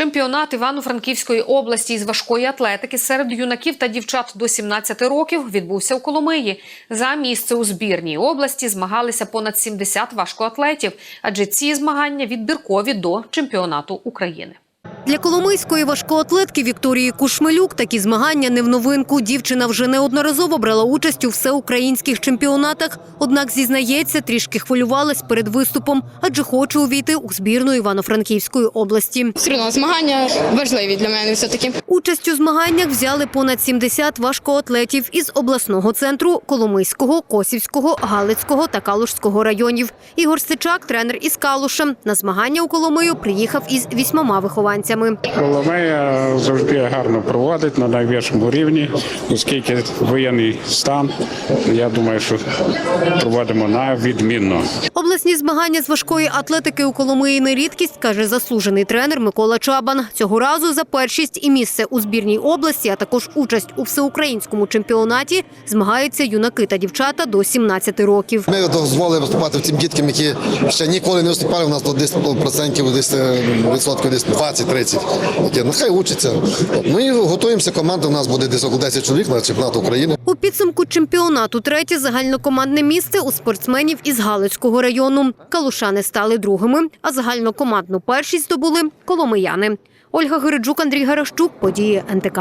Чемпіонат Івано-Франківської області із важкої атлетики серед юнаків та дівчат до 17 років відбувся у Коломиї. За місце у збірній області змагалися понад 70 важкоатлетів, адже ці змагання відбіркові до чемпіонату України. Для коломийської важкоатлетки Вікторії Кушмелюк такі змагання не в новинку. Дівчина вже неодноразово брала участь у всеукраїнських чемпіонатах. Однак зізнається, трішки хвилювалась перед виступом, адже хоче увійти у збірну Івано-Франківської області. Все одно змагання важливі для мене все таки. Участь у змаганнях взяли понад 70 важкоатлетів із обласного центру Коломийського, Косівського, Галицького та Калушського районів. Ігор Сичак, тренер із Калуша. На змагання у Коломию приїхав із вісьмома вихованцями. Коломея завжди гарно проводить на найвищому рівні, оскільки воєнний стан. Я думаю, що проводимо на відмінно. Обласні змагання з важкої атлетики у Коломиї не рідкість, каже заслужений тренер Микола Чабан. Цього разу за першість і місце у збірній області, а також участь у всеукраїнському чемпіонаті змагаються юнаки та дівчата до 17 років. Ми дозволили виступати тим діткам, які ще ніколи не виступали. У нас десь процентів, десь е, відсотків, десь 20-30. Які нехай учаться. Ми готуємося. Команда у нас буде десь около 10 чоловік на чемпіонат України. У підсумку чемпіонату третє загальнокомандне місце у спортсменів із Галицького району. Калушани стали другими, а загальнокомандну першість здобули коломияни. Ольга Гириджук, Андрій Гарашчук, події НТК.